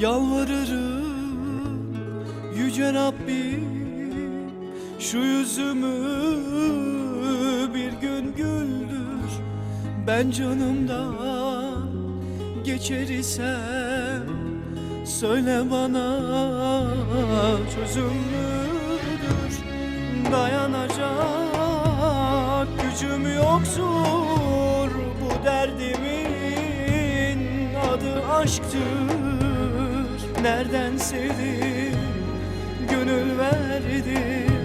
Yalvarırım yüce Rabbim Şu yüzümü bir gün güldür. Ben canımdan geçer isem Söyle bana çözüm müdür? Dayanacak gücüm yoktur Bu derdimin adı aşktır Nereden sevdim? Gönül verdim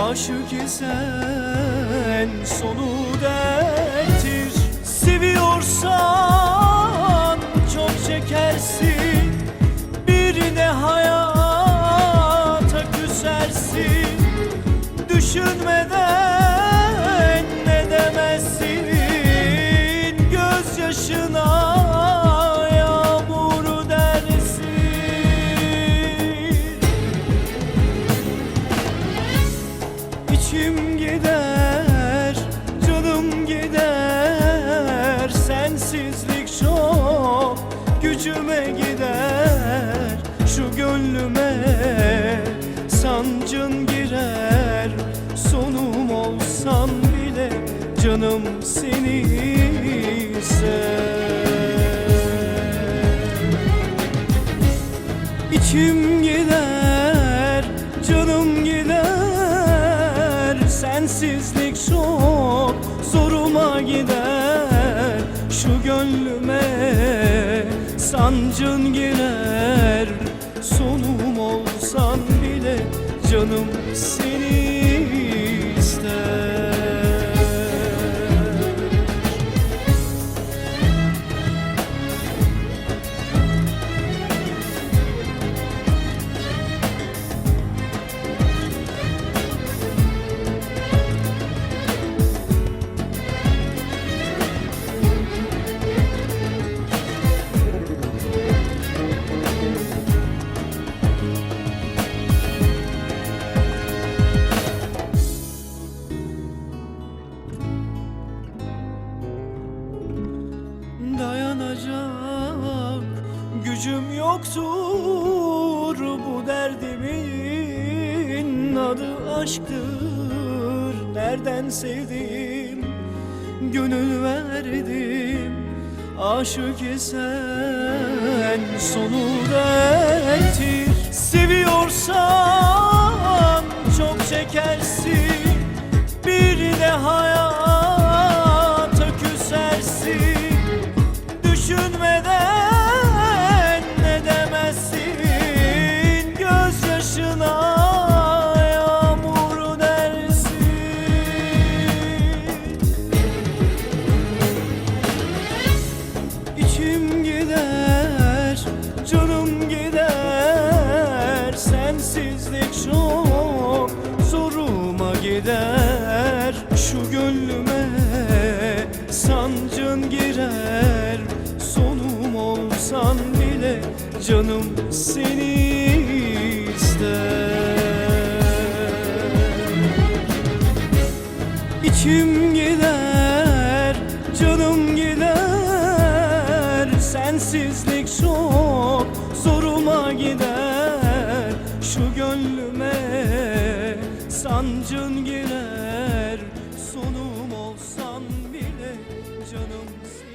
Aşık isen sonu derttir. Seviyorsan çok çekersin İçim gider, canım gider Sensizlik çok gücüme gider Şu gönlüme sancın girer. Sonum olsam bile canım seni ister İçim gider, canım gider Sensizlik çok zoruma gider. Şu gönlüme sancın girer. Sonum olsan bile canım seni gücüm yoktur bu derdimin adı aşktır. Nereden sevdim? Gönül verdim aşık isen sonu derttir. Seviyorsan çok çekersin canım seni ister. İçim gider, canım gider. Sensizlik çok zoruma gider. Şu gönlüme sancın girer. Sonum olsan bile canım seni